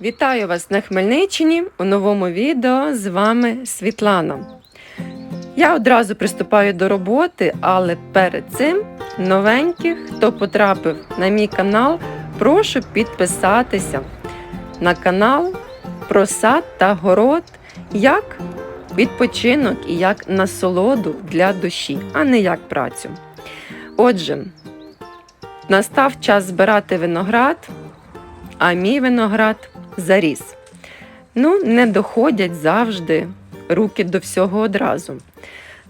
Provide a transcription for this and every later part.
Вітаю вас на Хмельниччині у новому відео. З вами Світлана. Я одразу приступаю до роботи, але перед цим новеньких, хто потрапив на мій канал, прошу підписатися на канал про сад та город як відпочинок і як насолоду для душі, а не як працю. Отже, настав час збирати виноград, а мій виноград заріс. Ну, не доходять завжди руки до всього одразу.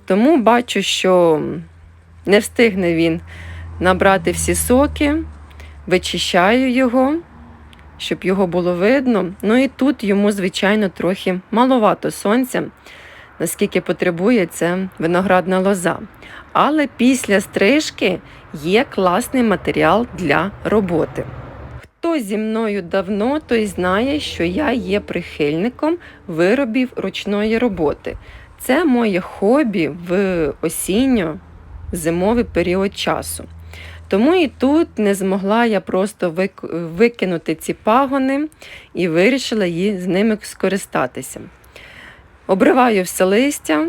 Тому бачу, що не встигне він набрати всі соки, вичищаю його, щоб його було видно. Ну і тут йому, звичайно, трохи маловато сонця, наскільки потребує це виноградна лоза. Але після стрижки є класний матеріал для роботи. Хто зі мною давно, той знає, що я є прихильником виробів ручної роботи. Це моє хобі в осінньо-зимовий період часу. Тому і тут не змогла я просто викинути ці пагони і вирішила її з ними скористатися. Обриваю все листя,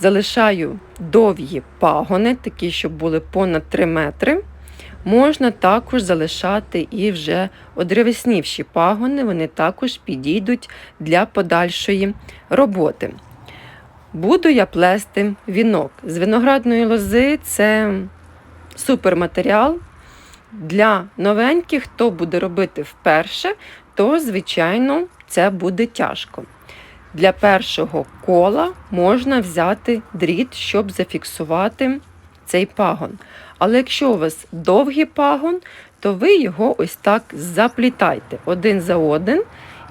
залишаю довгі пагони, такі, щоб були понад 3 метри. Можна також залишати і вже одревеснівші пагони, вони також підійдуть для подальшої роботи. Буду я плести вінок. З виноградної лози це суперматеріал. Для новеньких, хто буде робити вперше, то, звичайно, це буде тяжко. Для першого кола можна взяти дріт, щоб зафіксувати цей пагон. Але якщо у вас довгий пагон, то ви його ось так заплітайте один за один,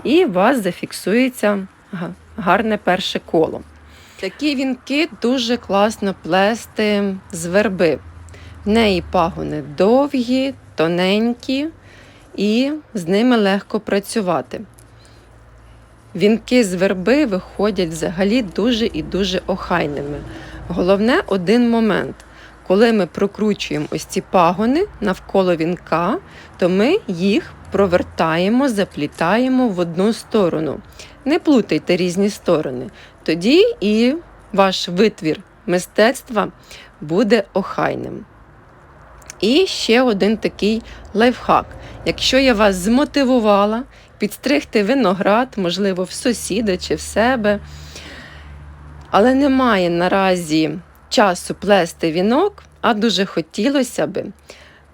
і у вас зафіксується гарне перше коло. Такі вінки дуже класно плести з верби. В неї пагони довгі, тоненькі, і з ними легко працювати. Вінки з верби виходять взагалі дуже і дуже охайними. Головне один момент. Коли ми прокручуємо ось ці пагони навколо вінка, то ми їх провертаємо, заплітаємо в одну сторону. Не плутайте різні сторони. Тоді і ваш витвір мистецтва буде охайним. І ще один такий лайфхак. Якщо я вас змотивувала підстригти виноград, можливо, в сусіда чи в себе, але немає наразі часу плести вінок, а дуже хотілося би,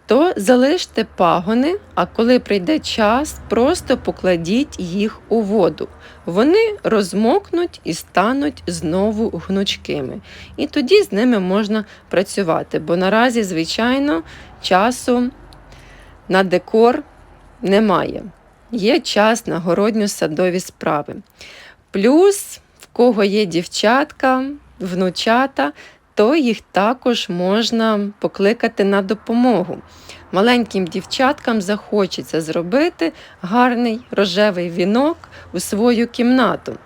то залиште пагони, а коли прийде час, просто покладіть їх у воду. Вони розмокнуть і стануть знову гнучкими. І тоді з ними можна працювати, бо наразі, звичайно, часу на декор немає. Є час на городньо-садові справи. Плюс, в кого є дівчатка, внучата, то їх також можна покликати на допомогу. Маленьким дівчаткам захочеться зробити гарний рожевий вінок у свою кімнату.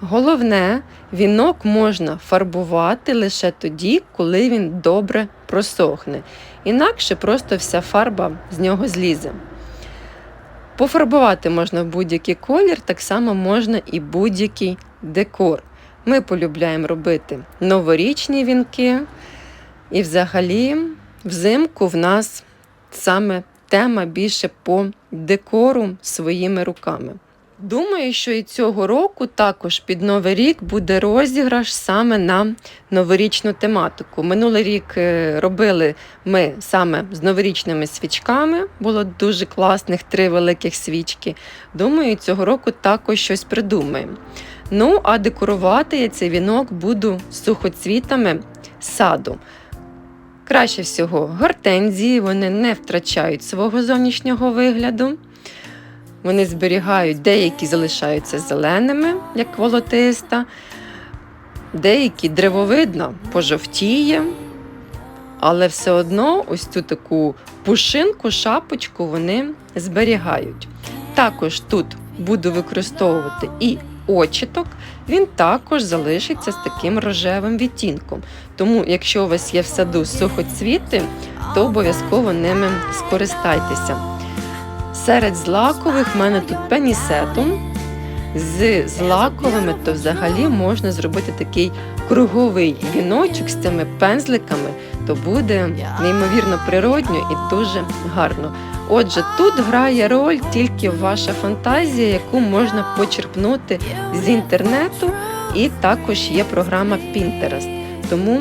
Головне, вінок можна фарбувати лише тоді, коли він добре просохне. Інакше просто вся фарба з нього злізе. Пофарбувати можна будь-який колір, так само можна і будь-який декор. Ми полюбляємо робити новорічні вінки. І взагалі взимку в нас саме тема більше по декору своїми руками. Думаю, що і цього року також під Новий рік буде розіграш саме на новорічну тематику. Минулий рік е, робили ми саме з новорічними свічками, було дуже класних три великих свічки. Думаю, цього року також щось придумаємо. Ну, а декорувати я цей вінок буду сухоцвітами саду. Краще всього гортензії, вони не втрачають свого зовнішнього вигляду. Вони зберігають, деякі залишаються зеленими, як волотиста, деякі древовидно пожовтіє, але все одно ось цю таку пушинку, шапочку вони зберігають. Також тут буду використовувати і очіток, він також залишиться з таким рожевим відтінком. Тому, якщо у вас є в саду сухоцвіти, то обов'язково ними скористайтеся. Серед злакових в мене тут пенісетум. З злаковими то взагалі можна зробити такий круговий віночок з цими пензликами, то буде неймовірно природньо і дуже гарно. Отже, тут грає роль тільки ваша фантазія, яку можна почерпнути з інтернету, і також є програма Pinterest. Тому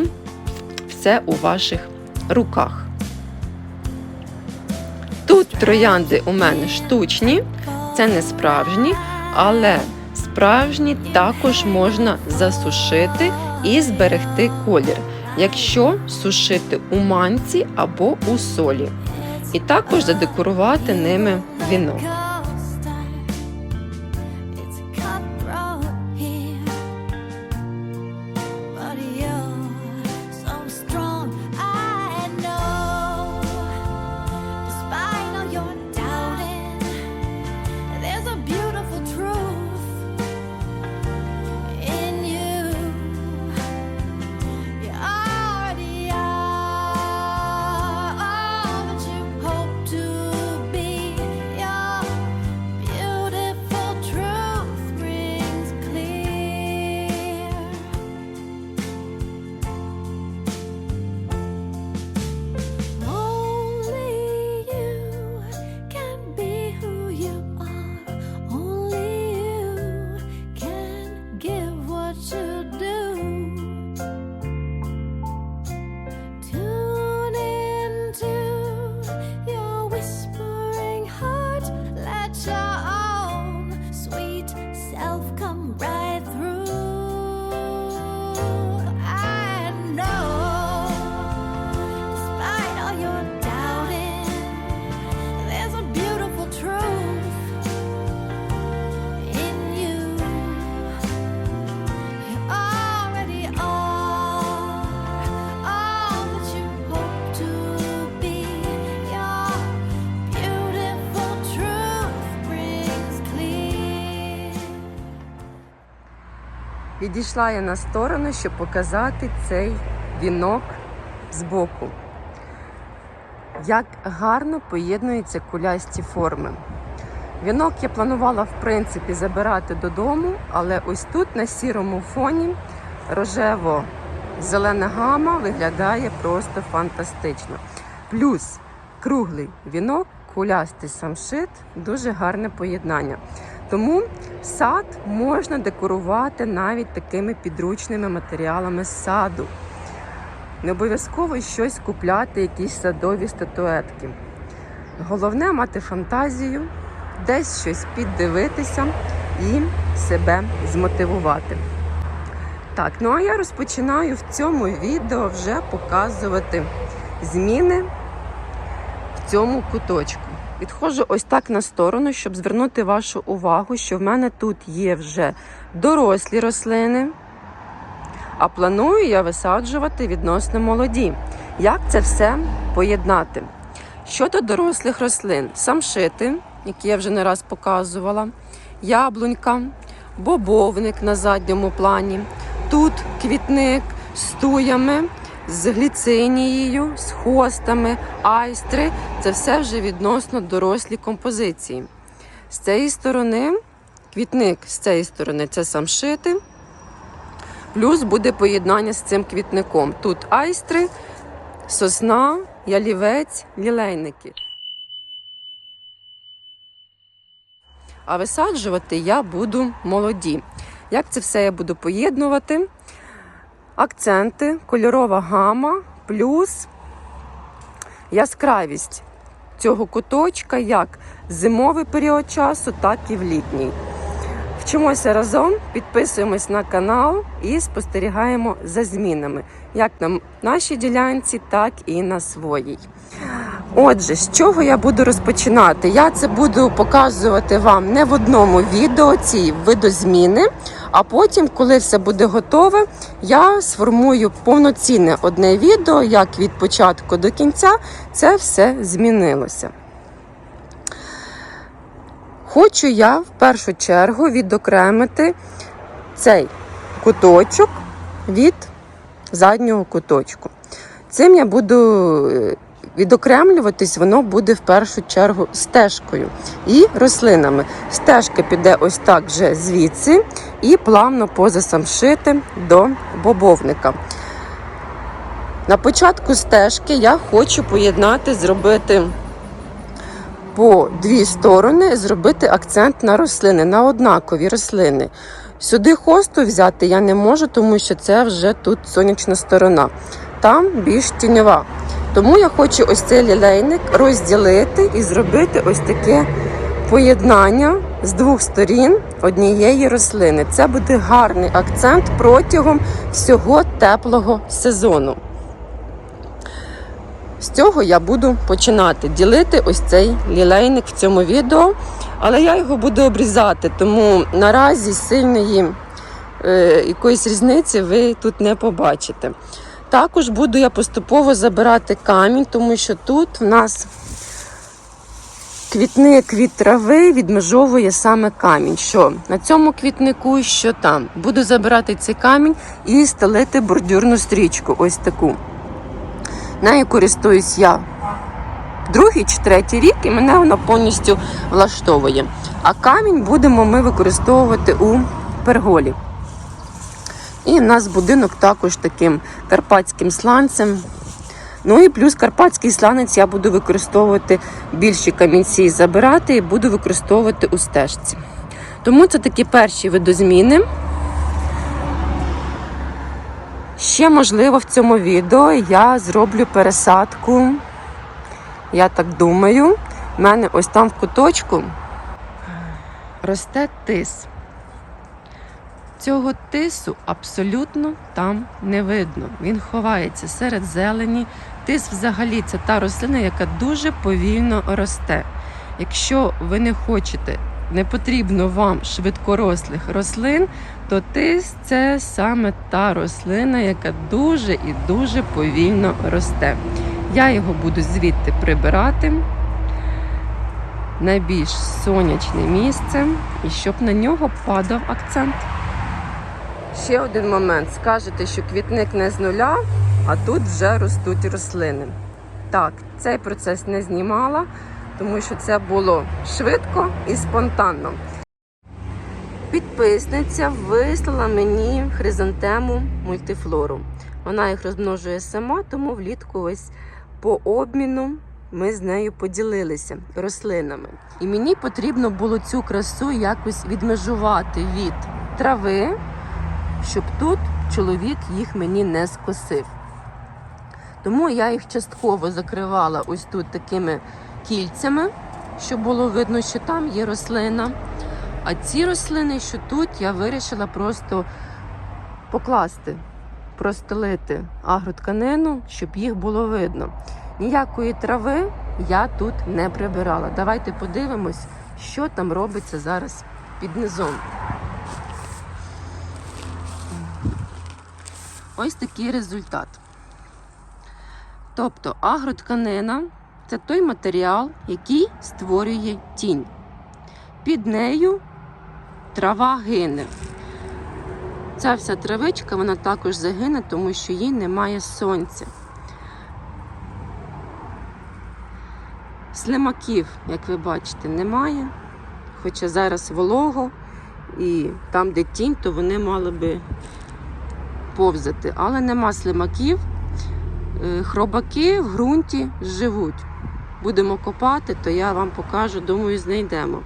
все у ваших руках. Тут троянди у мене штучні, це не справжні, але справжні також можна засушити і зберегти колір, якщо сушити у манці або у солі. І також задекорувати ними вінок. Відійшла я на сторону, щоб показати цей вінок збоку. Як гарно поєднуються кулясті форми. Вінок я планувала, в принципі, забирати додому, але ось тут на сірому фоні рожево-зелена гама виглядає просто фантастично. Плюс круглий вінок, кулястий самшит дуже гарне поєднання. Тому сад можна декорувати навіть такими підручними матеріалами саду. Не обов'язково щось купляти, якісь садові статуетки. Головне мати фантазію, десь щось піддивитися і себе змотивувати. Так, ну а я розпочинаю в цьому відео вже показувати зміни в цьому куточку. Відходжу ось так на сторону, щоб звернути вашу увагу, що в мене тут є вже дорослі рослини, а планую я висаджувати відносно молоді. Як це все поєднати? Щодо дорослих рослин, самшити, які я вже не раз показувала, яблунька, бобовник на задньому плані, тут квітник з туями, з гліцинією, з хостами, айстри. Це все вже відносно дорослі композиції. З цієї сторони, квітник з цієї сторони це самшити. Плюс буде поєднання з цим квітником. Тут айстри, сосна, ялівець, лілейники. А висаджувати я буду молоді. Як це все я буду поєднувати? Акценти, кольорова гама, плюс яскравість цього куточка як зимовий період часу, так і в літній. Вчимося разом, підписуємось на канал і спостерігаємо за змінами, як на нашій ділянці, так і на своїй. Отже, з чого я буду розпочинати? Я це буду показувати вам не в одному відео ці видозміни, а потім, коли все буде готове, я сформую повноцінне одне відео, як від початку до кінця це все змінилося. Хочу я в першу чергу відокремити цей куточок від заднього куточку. Цим я буду е, відокремлюватись воно буде в першу чергу стежкою і рослинами. Стежка піде ось так вже звідси і плавно поза самшити до бобовника. На початку стежки я хочу поєднати, зробити по дві сторони, зробити акцент на рослини, на однакові рослини. Сюди хосту взяти я не можу, тому що це вже тут сонячна сторона. Там більш тіньова. Тому я хочу ось цей лілейник розділити і зробити ось таке поєднання з двох сторін однієї рослини. Це буде гарний акцент протягом всього теплого сезону. З цього я буду починати ділити ось цей лілейник в цьому відео, але я його буду обрізати, тому наразі сильної е, якоїсь різниці ви тут не побачите. Також буду я поступово забирати камінь, тому що тут в нас квітник від трави відмежовує саме камінь. Що на цьому квітнику, що там. Буду забирати цей камінь і стелити бордюрну стрічку, ось таку. Нею користуюсь я другий чи третій рік, і мене вона повністю влаштовує. А камінь будемо ми використовувати у перголі. І в нас будинок також таким карпатським сланцем. Ну і плюс карпатський сланець я буду використовувати більші камінці забирати і буду використовувати у стежці. Тому це такі перші видозміни. Ще, можливо, в цьому відео я зроблю пересадку. Я так думаю. У мене ось там в куточку росте тис. Цього тису абсолютно там не видно. Він ховається серед зелені. Тис взагалі це та рослина, яка дуже повільно росте. Якщо ви не хочете, не потрібно вам швидкорослих рослин, то тис це саме та рослина, яка дуже і дуже повільно росте. Я його буду звідти прибирати на більш сонячне місце і щоб на нього падав акцент. Ще один момент. Скажете, що квітник не з нуля, а тут вже ростуть рослини. Так, цей процес не знімала, тому що це було швидко і спонтанно. Підписниця вислала мені хризантему мультифлору. Вона їх розмножує сама, тому влітку ось по обміну ми з нею поділилися рослинами. І мені потрібно було цю красу якось відмежувати від трави, щоб тут чоловік їх мені не скосив. Тому я їх частково закривала ось тут такими кільцями, щоб було видно, що там є рослина. А ці рослини, що тут, я вирішила просто покласти, простелити агротканину, щоб їх було видно. Ніякої трави я тут не прибирала. Давайте подивимось, що там робиться зараз під низом. Ось такий результат. Тобто агротканина це той матеріал, який створює тінь. Під нею трава гине. Ця вся травичка вона також загине, тому що їй немає сонця. Слимаків, як ви бачите, немає. Хоча зараз волого і там, де тінь, то вони мали би повзати. Але нема слимаків. Е, Хробаки в ґрунті живуть. Будемо копати, то я вам покажу, думаю, знайдемо.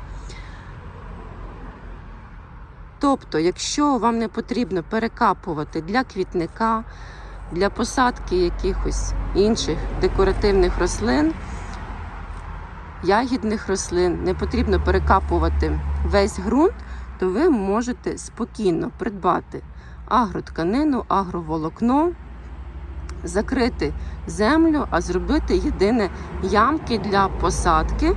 Тобто, якщо вам не потрібно перекапувати для квітника, для посадки якихось інших декоративних рослин, ягідних рослин, не потрібно перекапувати весь ґрунт, то ви можете спокійно придбати агротканину, агроволокно, закрити землю, а зробити єдине ямки для посадки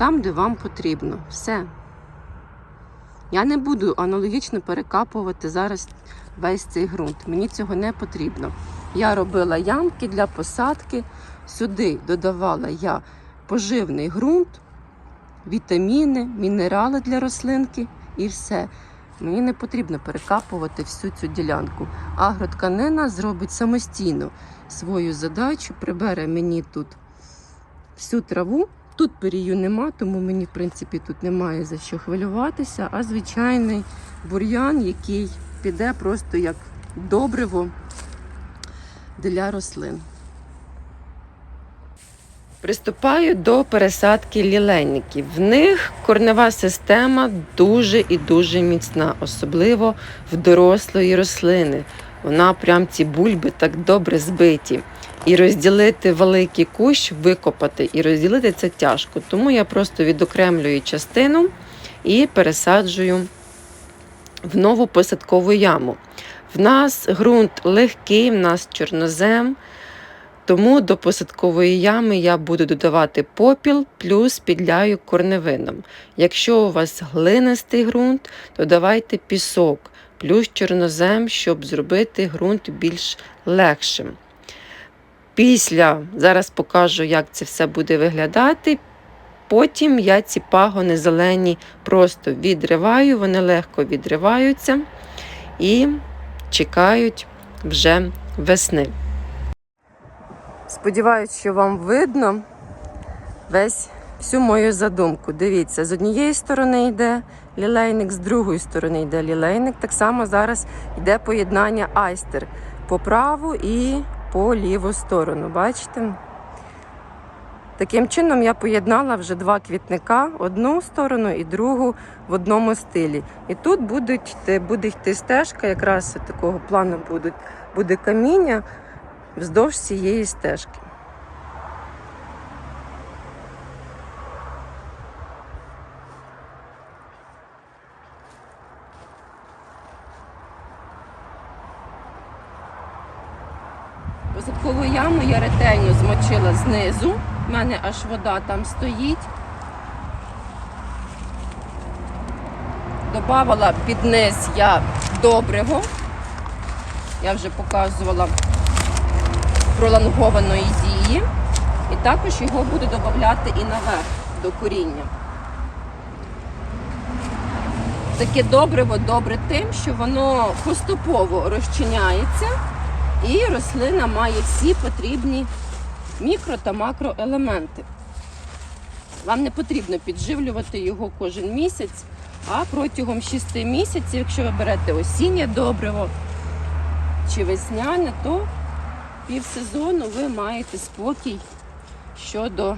там, де вам потрібно. Все. Я не буду аналогічно перекапувати зараз весь цей ґрунт. Мені цього не потрібно. Я робила ямки для посадки. Сюди додавала я поживний ґрунт, вітаміни, мінерали для рослинки і все. Мені не потрібно перекапувати всю цю ділянку. Агротканина зробить самостійно свою задачу, прибере мені тут всю траву. Тут перію нема, тому мені, в принципі, тут немає за що хвилюватися, а звичайний бур'ян, який піде просто як добриво для рослин. Приступаю до пересадки лілейників. В них корнева система дуже і дуже міцна, особливо в дорослої рослини. Вона прям ці бульби так добре збиті. І розділити великий кущ, викопати і розділити це тяжко. Тому я просто відокремлюю частину і пересаджую в нову посадкову яму. В нас ґрунт легкий, в нас чорнозем. Тому до посадкової ями я буду додавати попіл плюс підляю корневином. Якщо у вас глинистий ґрунт, то давайте пісок плюс чорнозем, щоб зробити ґрунт більш легшим. Після, зараз покажу, як це все буде виглядати. Потім я ці пагони зелені просто відриваю, вони легко відриваються і чекають вже весни. Сподіваюсь, що вам видно весь всю мою задумку. Дивіться, з однієї сторони йде лілейник, з другої сторони йде лілейник. Так само зараз йде поєднання айстер по праву і по ліву сторону. Бачите? Таким чином я поєднала вже два квітника, одну сторону і другу в одному стилі. І тут будуть, буде йти стежка, якраз такого плану будуть, буде каміння вздовж цієї стежки. Посадкову яму я ретельно змочила знизу. У мене аж вода там стоїть. Добавила під низ я добриво. Я вже показувала пролонгованої дії. І також його буду додати і наверх до коріння. Таке добриво добре тим, що воно поступово розчиняється і рослина має всі потрібні мікро та макроелементи. Вам не потрібно підживлювати його кожен місяць, а протягом 6 місяців, якщо ви берете осіннє добриво чи весняне, то півсезону ви маєте спокій щодо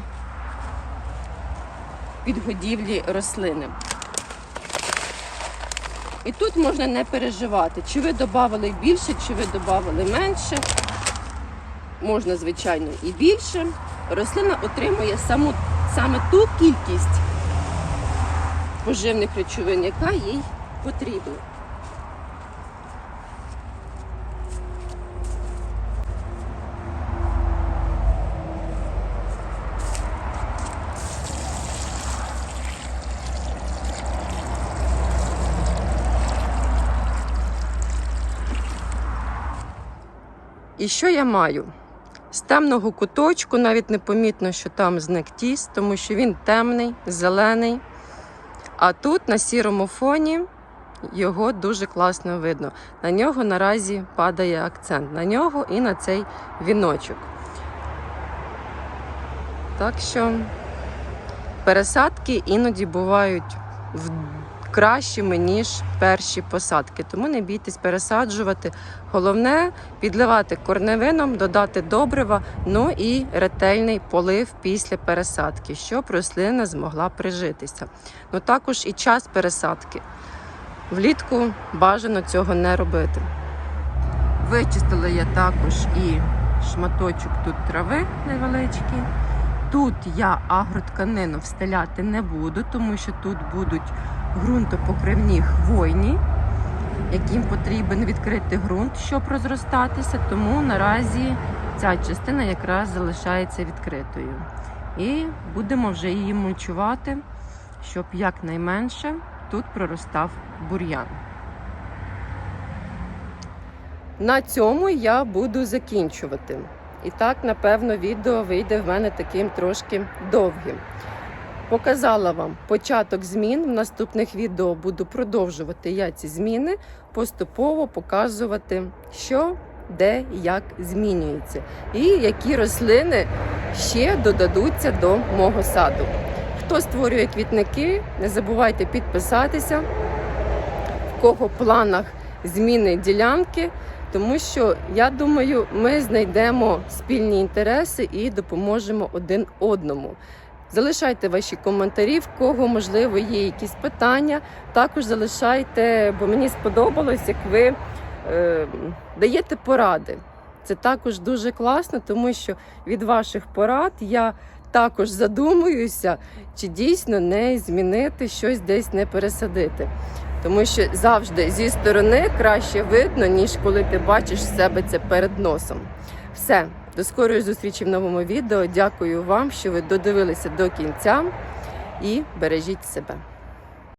підгодівлі рослини. І тут можна не переживати, чи ви додали більше, чи ви додали менше. Можна, звичайно, і більше. Рослина отримує саму, саме ту кількість поживних речовин, яка їй потрібна. І що я маю? З темного куточку навіть не помітно, що там зник тіс, тому що він темний, зелений. А тут на сірому фоні його дуже класно видно. На нього наразі падає акцент. На нього і на цей віночок. Так що пересадки іноді бувають в кращими, ніж перші посадки. Тому не бійтесь пересаджувати. Головне підливати корневином, додати добрива, ну і ретельний полив після пересадки, щоб рослина змогла прижитися. Ну також і час пересадки. Влітку бажано цього не робити. Вичистила я також і шматочок тут трави невеличкий. Тут я агротканину встеляти не буду, тому що тут будуть ґрунтопокривні хвойні, яким потрібен відкритий ґрунт, щоб розростатися. Тому наразі ця частина якраз залишається відкритою. І будемо вже її мульчувати, щоб якнайменше тут проростав бур'ян. На цьому я буду закінчувати. І так, напевно, відео вийде в мене таким трошки довгим. Показала вам початок змін. В наступних відео буду продовжувати я ці зміни, поступово показувати, що, де, як змінюється, і які рослини ще додадуться до мого саду. Хто створює квітники, не забувайте підписатися, в кого планах зміни ділянки, тому що я думаю, ми знайдемо спільні інтереси і допоможемо один одному. Залишайте ваші коментарі, в кого можливо є якісь питання. Також залишайте, бо мені сподобалось, як ви е, даєте поради. Це також дуже класно, тому що від ваших порад я також задумуюся, чи дійсно не змінити щось десь не пересадити. Тому що завжди зі сторони краще видно, ніж коли ти бачиш себе це перед носом. Все, до скорої зустрічі в новому відео. Дякую вам, що ви додивилися до кінця і бережіть себе.